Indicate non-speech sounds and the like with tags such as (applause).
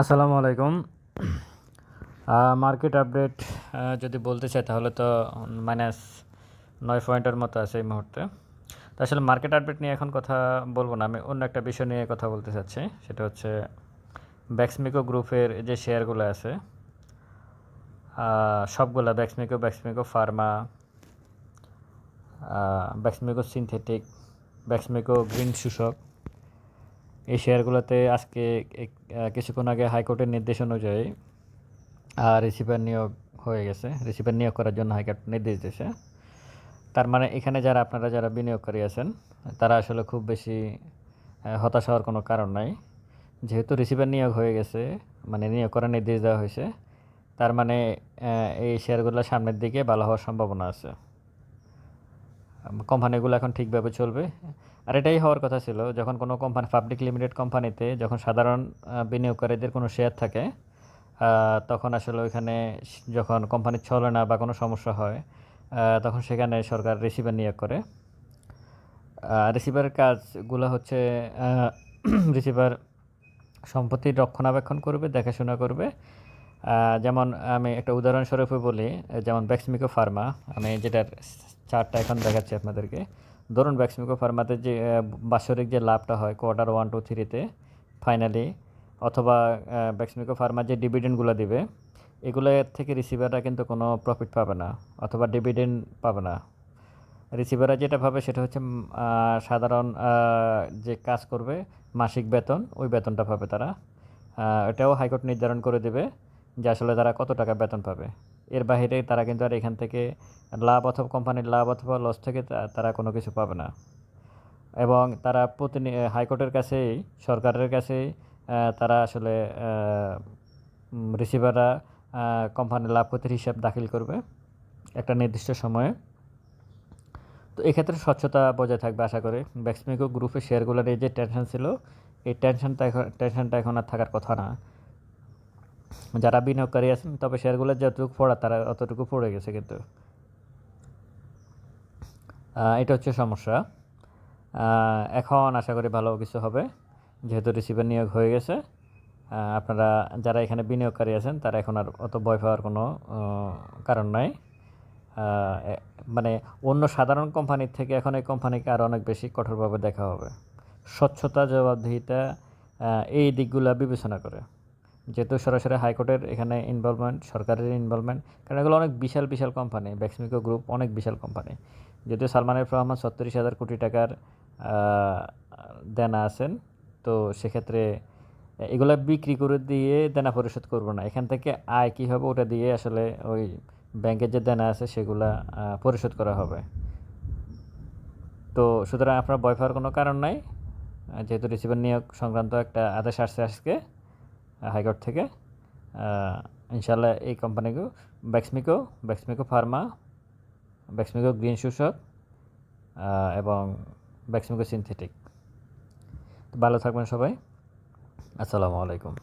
আসসালামু আলাইকুম। Market update যদি বলতে চাই তাহলে তো মাইনাস নয় পয়েন্টের মতো আছে এই মুহূর্তে। তো আসলে মার্কেট আপডেট নিয়ে এখন কথা বলব না, আমি অন্য একটা বিষয় নিয়ে কথা বলতে চাচ্ছি। সেটা হচ্ছে ব্যাক্সমিকো গ্রুপের যে শেয়ারগুলো আছে সবগুলা Beximco Beximco pharma Beximco synthetic Beximco green শোষক এই শেয়ারগুলোতে আজকে কিছুক্ষণ আগে হাইকোর্টের নির্দেশ অনুযায়ী রিসিভার নিয়োগ হয়ে গেছে। রিসিভার নিয়োগ করার জন্য হাইকোর্ট নির্দেশ দিয়েছে। তার মানে এখানে যারা, আপনারা যারা বিনিয়োগকারী আছেন, তারা আসলে খুব বেশি হতাশ হওয়ার কোনো কারণ নাই। যেহেতু রিসিভার নিয়োগ হয়ে গেছে মানে নিয়োগ করার নির্দেশ দেওয়া হয়েছে, তার মানে এই শেয়ারগুলো সামনের দিকে ভালো হওয়ার সম্ভাবনা আছে। কোম্পানিগুলো এখন ঠিকভাবে চলবে। আর এটাই হওয়ার কথা ছিল, যখন কোনো কোম্পানি পাবলিক লিমিটেড কোম্পানিতে যখন সাধারণ বিনিয়োগকারীদের কোনো শেয়ার থাকে তখন আসলে ওইখানে যখন কোম্পানি চলে না বা কোনো সমস্যা হয় তখন সেখানে সরকার রিসিভার নিয়োগ করে। রিসিভারের কাজগুলো হচ্ছে রিসিভার (clears throat) সম্পত্তির রক্ষণাবেক্ষণ করবে, দেখাশোনা করবে যেমন আমি একটা উদাহরণস্বরূপে বলি, যেমন ব্যাক্সমিকো ফার্মা আমি যেটার চারটা এখন দেখাচ্ছি আপনাদেরকে। ধরুন ব্যাক্সমিকো ফার্মাতে যে বাৎসরিক যে লাভটা হয় কোয়ার্টার ওয়ান টু থ্রিতে ফাইনালি অথবা ব্যাক্সমিকো ফার্মা যে ডিভিডেন্ডগুলো দিবে এগুলোর থেকে রিসিভাররা কিন্তু কোনো প্রফিট পাবে না, অথবা ডিভিডেন্ড পাবে না। রিসিভাররা যেটা পাবে সেটা হচ্ছে সাধারণ যে কাজ করবে, মাসিক বেতন, ওই বেতনটা পাবে তারা। এটাও হাইকোর্ট নির্ধারণ করে দেবে। যে আসলে তারা কত টাকা বেতন পাবে। এর বাইরে তারা কিন্তু আর এখান থেকে লাভ অথবা কোম্পানির লাভ অথবা লস থেকে তারা কোনো কিছু পাবে না। এবং তারা প্রতিনি, হাইকোর্টের কাছেই, সরকারের কাছেই তারা আসলে রিসিভাররা কোম্পানির লাভ ক্ষতির হিসাব দাখিল করবে একটা নির্দিষ্ট সময়ে। তো এক্ষেত্রে স্বচ্ছতা বজায় থাকবে আশা করি। ব্যাক্সমিকো গ্রুপের শেয়ারগুলোর এই যে টেনশন ছিল, এই টেনশনটা এখন টেনশনটা এখন আর থাকার কথা না। যারা বিনিয়োগকারী আছেন, তবে শেয়ারগুলো যতটুকু পড়া, তারা অতটুকু পড়ে গেছে কিন্তু। এটা হচ্ছে সমস্যা। এখন আশা করি ভালো কিছু হবে। যেহেতু রিসিভার নিয়োগ হয়ে গেছে আপনারা যারা এখানে বিনিয়োগকারী আছেন, তারা এখন আর অত ভয় পাওয়ার কোনো কারণ নাই। মানে অন্য সাধারণ কোম্পানির থেকে এখন এই কোম্পানিকে আরও অনেক বেশি কঠোরভাবে দেখা হবে। স্বচ্ছতা, জবাবদিহিতা এই দিকগুলো বিবেচনা করে। যেহেতু সরাসরি হাইকোর্টের এখানে ইনভলভমেন্ট সরকারের ইনভলভমেন্ট কারণ এগুলো অনেক বিশাল বিশাল কোম্পানি ব্যাক্সমিকো গ্রুপ অনেক বিশাল কোম্পানি যদিও সালমানের রহমান ছত্রিশ হাজার কোটি টাকার দেনা আছেন, তো সেক্ষেত্রে এগুলো বিক্রি করে দিয়ে দেনা পরিশোধ করব না। এখান থেকে আয় কী হবে ওটা দিয়ে আসলে ওই ব্যাংকের যে দেনা আছে সেগুলা পরিশোধ করা হবে। তো সুতরাং আপনার ভয় পাওয়ার কোনো কারণ নাই। যেহেতু রিসিভার নিয়োগ সংক্রান্ত একটা আদেশ আসছে আজকে হাইকোর্ট থেকে ইনশাল্লাহ এই কোম্পানিগুলো Beximco Beximco pharma Beximco green ah, এবং ব্যাক্সমিকো সিনথেটিক। ভালো থাকবেন সবাই। আসসালামু আলাইকুম।